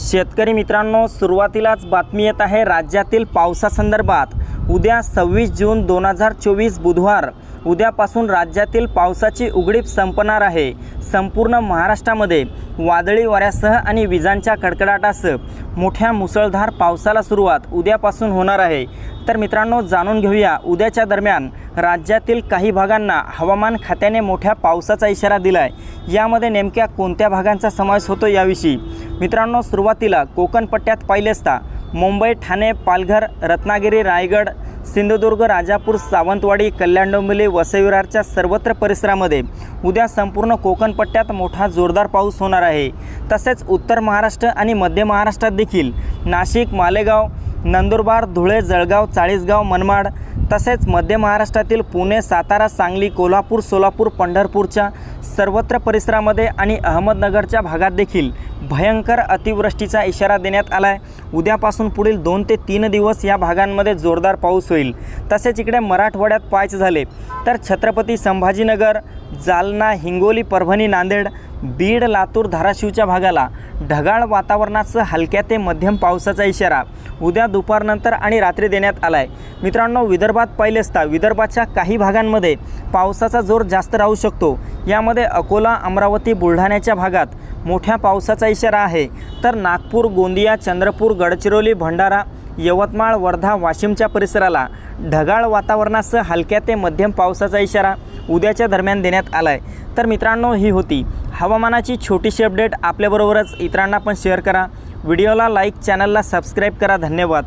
शेतकरी मित्रांनो सुरुवातीलाच बातमी येत आहे राज्यातील पावसासंदर्भात. उद्या सव्वीस जून दोन हजार चोवीस बुधवार. उद्यापासून राज्यातील पावसाची उघडीप संपणार आहे. संपूर्ण महाराष्ट्रामध्ये वादळी वाऱ्यासह आणि विजांच्या कडकडाटासह मोठ्या मुसळधार पावसाला सुरुवात उद्यापासून होणार आहे. तर मित्रांनो जाणून घेऊया उद्याच्या दरम्यान राज्यातील काही भागांना हवामान खात्याने मोठ्या पावसाचा इशारा दिला आहे यामध्ये नेमक्या कोणत्या भागांचा समावेश होतो याविषयी मित्रांनो सुरुवातीला कोकण पट्ट्यात पाहिले असता मुंबई ठाणे पालघर रत्नागिरी रायगड सिंधुदुर्ग राजापूर सावंतवाडी कल्याण डोंबिवली वसईविरारच्या सर्वत्र परिसरामध्ये उद्या संपूर्ण कोकणपट्ट्यात मोठा जोरदार पाऊस होणार आहे. तसेच उत्तर महाराष्ट्र आणि मध्य महाराष्ट्रात देखील नाशिक मालेगाव नंदुरबार धुळे जळगाव चाळीसगाव मनमाड तसेच मध्य महाराष्ट्रातील पुणे सातारा सांगली कोल्हापूर सोलापूर पंढरपूरच्या सर्वत्र परिसरामध्ये आणि अहमदनगरच्या भागात देखील भयंकर अतिवृष्टीचा इशारा देण्यात आला आहे उद्यापासून पुढील दोन ते तीन दिवस या भागांमध्ये जोरदार पाऊस होईल. तसेच इकडे मराठवाड्यात पाहायचे झाले तर छत्रपती संभाजीनगर जालना हिंगोली परभणी नांदेड बीड लातूर धाराशिवच्या भागाला ढगाळ वातावरणासह हलक्या ते मध्यम पावसाचा इशारा उद्या दुपारनंतर आणि रात्री देण्यात आला आहे मित्रांनो विदर्भात पाहिले असता विदर्भाच्या काही भागांमध्ये पावसाचा जोर जास्त राहू शकतो. यामध्ये अकोला अमरावती बुलढाण्याच्या भागात मोठ्या पावसाचा इशारा आहे. तर नागपूर गोंदिया चंद्रपूर गडचिरोली भंडारा यवतमाळ वर्धा वाशिमच्या परिसराला ढगाळ वातावरणासह हलक्या ते मध्यम पावसाचा इशारा उद्याच्या दरम्यान देण्यात आला आहे तर मित्रांनो ही होती हवामानाची छोटीशी अपडेट. आपल्याबरोबरच इतरांना पण शेअर करा. व्हिडिओला लाईक चॅनलला सबस्क्राईब करा. धन्यवाद.